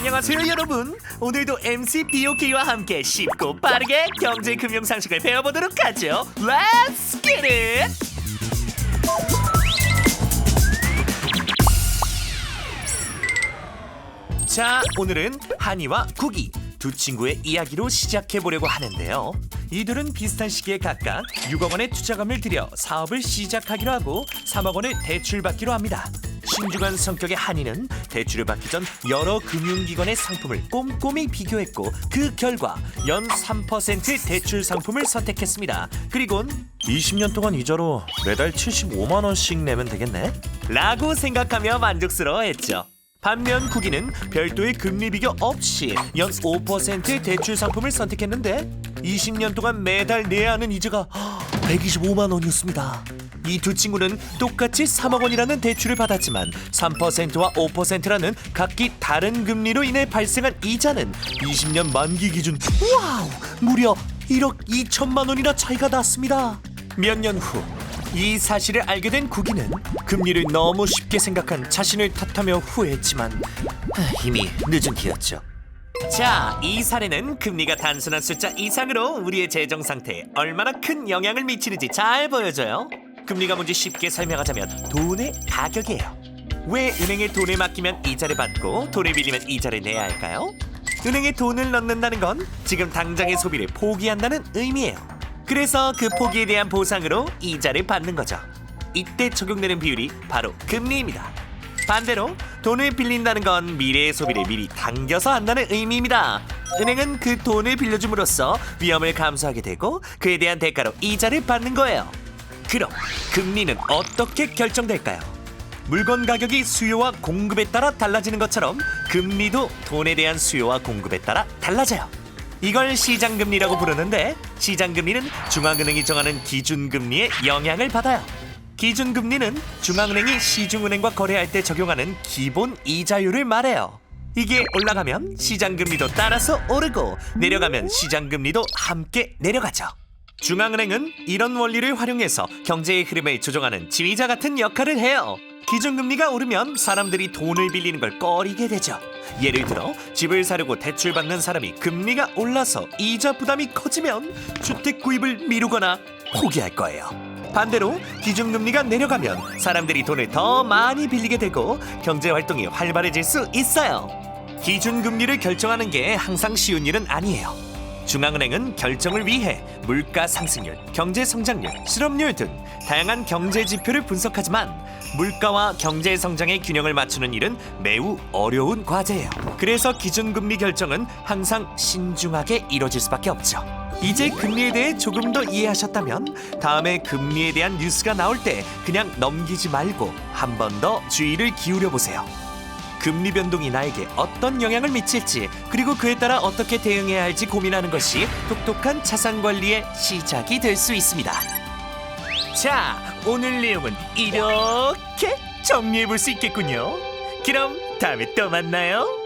안녕하세요. 여러분 오늘도 MC BOK와 함께 쉽고 빠르게 경제 금융 상식을 배워보도록 하죠. Let's get it! 자 오늘은 한이와 국이 두 친구의 이야기로 시작해 보려고 하는데요. 이들은 비슷한 시기에 각각 6억 원의 투자금을 들여 사업을 시작하기로 하고 3억 원을 대출받기로 합니다 신중한 성격의 한이는 대출을 받기 전 여러 금융기관의 상품을 꼼꼼히 비교했고 그 결과 연3% 대출 상품을 선택했습니다. 그리곤 20년 동안 이자로 매달 75만 원씩 내면 되겠네. 라고 생각하며 만족스러워했죠. 반면 국이는 별도의 금리 비교 없이 연 5%의 대출 상품을 선택했는데 20년 동안 매달 내야 하는 이자가 125만 원이었습니다. 이 두 친구는 똑같이 3억 원이라는 대출을 받았지만 3%와 5%라는 각기 다른 금리로 인해 발생한 이자는 20년 만기 기준 와우 무려 1억 2천만 원이나 차이가 났습니다. 몇 년 후 이 사실을 알게 된 국이는 금리를 너무 쉽게 생각한 자신을 탓하며 후회했지만 하, 이미 늦은 뒤였죠. 자, 이 사례는 금리가 단순한 숫자 이상으로 우리의 재정 상태에 얼마나 큰 영향을 미치는지 잘 보여줘요. 금리가 뭔지 쉽게 설명하자면 돈의 가격이에요. 왜 은행에 돈을 맡기면 이자를 받고 돈을 빌리면 이자를 내야 할까요? 은행에 돈을 넣는다는 건 지금 당장의 소비를 포기한다는 의미예요. 그래서 그 포기에 대한 보상으로 이자를 받는 거죠. 이때 적용되는 비율이 바로 금리입니다. 반대로 돈을 빌린다는 건 미래의 소비를 미리 당겨서 한다는 의미입니다. 은행은 그 돈을 빌려줌으로써 위험을 감수하게 되고 그에 대한 대가로 이자를 받는 거예요. 그럼 금리는 어떻게 결정될까요? 물건 가격이 수요와 공급에 따라 달라지는 것처럼 금리도 돈에 대한 수요와 공급에 따라 달라져요. 이걸 시장금리라고 부르는데 시장금리는 중앙은행이 정하는 기준금리에 영향을 받아요. 기준금리는 중앙은행이 시중은행과 거래할 때 적용하는 기본 이자율을 말해요. 이게 올라가면 시장금리도 따라서 오르고 내려가면 시장금리도 함께 내려가죠. 중앙은행은 이런 원리를 활용해서 경제의 흐름을 조정하는 지휘자 같은 역할을 해요. 기준금리가 오르면 사람들이 돈을 빌리는 걸 꺼리게 되죠. 예를 들어 집을 사려고 대출 받는 사람이 금리가 올라서 이자 부담이 커지면 주택 구입을 미루거나 포기할 거예요. 반대로 기준금리가 내려가면 사람들이 돈을 더 많이 빌리게 되고 경제 활동이 활발해질 수 있어요. 기준금리를 결정하는 게 항상 쉬운 일은 아니에요. 중앙은행은 결정을 위해 물가 상승률, 경제 성장률, 실업률 등 다양한 경제 지표를 분석하지만 물가와 경제 성장의 균형을 맞추는 일은 매우 어려운 과제예요. 그래서 기준금리 결정은 항상 신중하게 이뤄질 수밖에 없죠. 이제 금리에 대해 조금 더 이해하셨다면 다음에 금리에 대한 뉴스가 나올 때 그냥 넘기지 말고 한 번 더 주의를 기울여 보세요. 금리 변동이 나에게 어떤 영향을 미칠지 그리고 그에 따라 어떻게 대응해야 할지 고민하는 것이 똑똑한 자산 관리의 시작이 될 수 있습니다. 자, 오늘 내용은 이렇게 정리해 볼 수 있겠군요. 그럼 다음에 또 만나요.